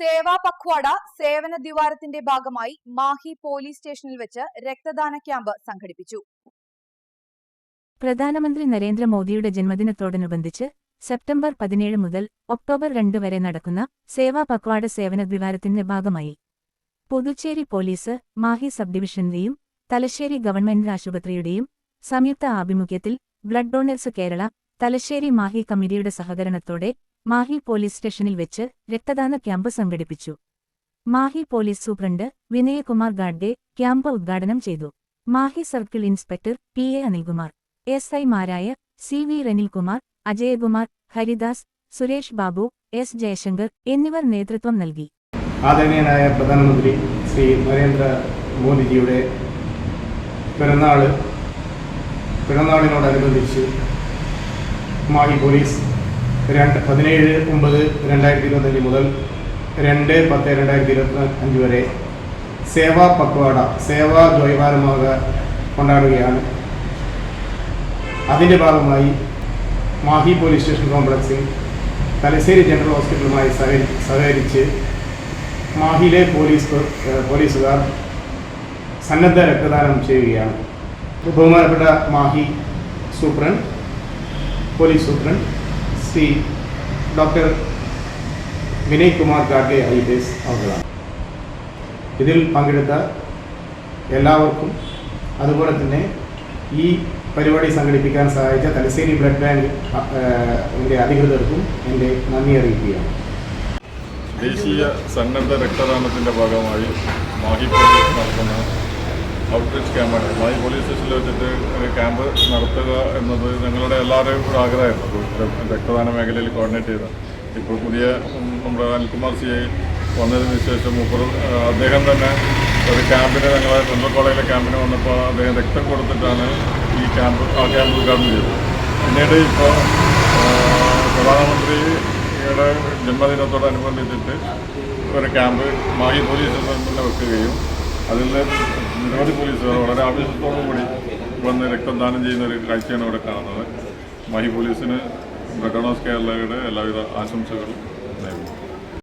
സേവാ പഖ്വാഡ സേവന ദിവാരത്തിന്റെ ഭാഗമായി മാഹി പോലീസ് സ്റ്റേഷനിൽ വെച്ച് രക്തദാന ക്യാമ്പ് സംഘടിപ്പിച്ചു. പ്രധാനമന്ത്രി നരേന്ദ്രമോദിയുടെ ജന്മദിനത്തോടനുബന്ധിച്ച് സെപ്റ്റംബർ പതിനേഴ് മുതൽ ഒക്ടോബർ രണ്ട് വരെ നടക്കുന്ന സേവാ പക്വാഡ സേവന ദ്വാരത്തിന്റെ ഭാഗമായി പുതുച്ചേരി പോലീസ് മാഹി സബ് ഡിവിഷന്റെയും തലശ്ശേരി ഗവൺമെന്റ് ആശുപത്രിയുടെയും സംയുക്ത ആഭിമുഖ്യത്തിൽ ബ്ലഡ് ഡോണേഴ്സ് കേരള തലശ്ശേരി മാഹി കമ്മിറ്റിയുടെ സഹകരണത്തോടെ മാഹി പോലീസ് സ്റ്റേഷനിൽ വെച്ച് രക്തദാന ക്യാമ്പ് സംഘടിപ്പിച്ചു. Mahe police superintendent Vinayakumar Gadge camp ഉദ്ഘാടനം ചെയ്തു. Mahe circle inspector P A Anilkumar S ഐമാരായ C V Ranilkumar Ajayakumar Haridas Suresh Babu S Jayashankar എന്നിവർ നേതൃത്വം നൽകി. ആദരണീയനായ പ്രധാനമന്ത്രി ശ്രീ നരേന്ദ്ര മോദിജിയുടെ പിറന്നാൾ പിറന്നാളിനോടനുബന്ധിച്ച് മാഹി പോലീസ് രണ്ട് പതിനേഴ് ഒമ്പത് രണ്ടായിരത്തി ഇരുപത്തഞ്ച് മുതൽ രണ്ട് പത്ത് രണ്ടായിരത്തി ഇരുപത്തി അഞ്ച് വരെ സേവാ പക്വാട സേവാ ദ്വൈവാരമാക കൊണ്ടാടുകയാണ്. അതിന്റെ ഭാഗമായി മാഹി പോലീസ് സ്റ്റേഷൻ കോംപ്ലക്സിൽ തലശ്ശേരി ജനറൽ ഹോസ്പിറ്റലുമായി സഹകരി സഹകരിച്ച് മാഹിയിലെ പോലീസ് പോലീസുകാർ സന്നദ്ധ രക്തദാനം ചെയ്യുകയാണ്. ബഹുമാനപ്പെട്ട Mahe superintendent police superintendent Shri doctor Vinay Kumar Gadge I S ഇതിൽ പങ്കെടുത്ത എല്ലാവർക്കും അതുപോലെ തന്നെ ഈ പരിപാടി സംഘടിപ്പിക്കാൻ സഹായിച്ച തലശ്ശേരി ബ്ലഡ് ബാങ്ക് എന്റെ അധികൃതർക്കും എന്റെ നന്ദി അറിയിക്കുകയാണ്. ദേശീയ സന്നദ്ധ രക്തദാനത്തിന്റെ ഭാഗമായി മാഹിപ്പള്ളി നടത്തുന്ന ഔട്ട്റീച്ച് ക്യാമ്പാണ് മാഹി പോലീസ് സ്റ്റേഷനിൽ വെച്ചിട്ട് ഒരു ക്യാമ്പ് നടത്തുക എന്നത് ഞങ്ങളുടെ എല്ലാവരുടെയും ഒരു ആഗ്രഹമായിരുന്നു. രക്തദാന മേഖലയിൽ കോർഡിനേറ്റ് ചെയ്ത്. ഇപ്പോൾ പുതിയ നമ്മുടെ അനിൽകുമാർ സി ഐ വന്നതിന് ശേഷം മുപ്പത് അദ്ദേഹം തന്നെ ഒരു ക്യാമ്പിന് ഞങ്ങളെ സെൻട്രൽ കോളേജിലെ ക്യാമ്പിന് വന്നപ്പോൾ അദ്ദേഹം രക്തം കൊടുത്തിട്ടാണ് ഈ ക്യാമ്പ് ആ ക്യാമ്പ് ഉദ്ഘാടനം ചെയ്തത്. പിന്നീട് ഇപ്പോൾ പ്രധാനമന്ത്രിയുടെ ജന്മദിനത്തോടനുബന്ധിച്ചിട്ട് ഒരു ക്യാമ്പ് മാഹി പോലീസ് സ്റ്റേഷനിൽ വെക്കുകയും അതിൽ നിരവധി പോലീസുകാർ വളരെ ആവേശത്തോടു കൂടി വന്ന് രക്തദാനം ചെയ്യുന്ന ഒരു കാഴ്ചയാണ് ഇവിടെ കാണുന്നത്. മഹി പോലീസിന് ബ്രഗണോസ് കേരളയുടെ എല്ലാവിധ ആശംസകളും.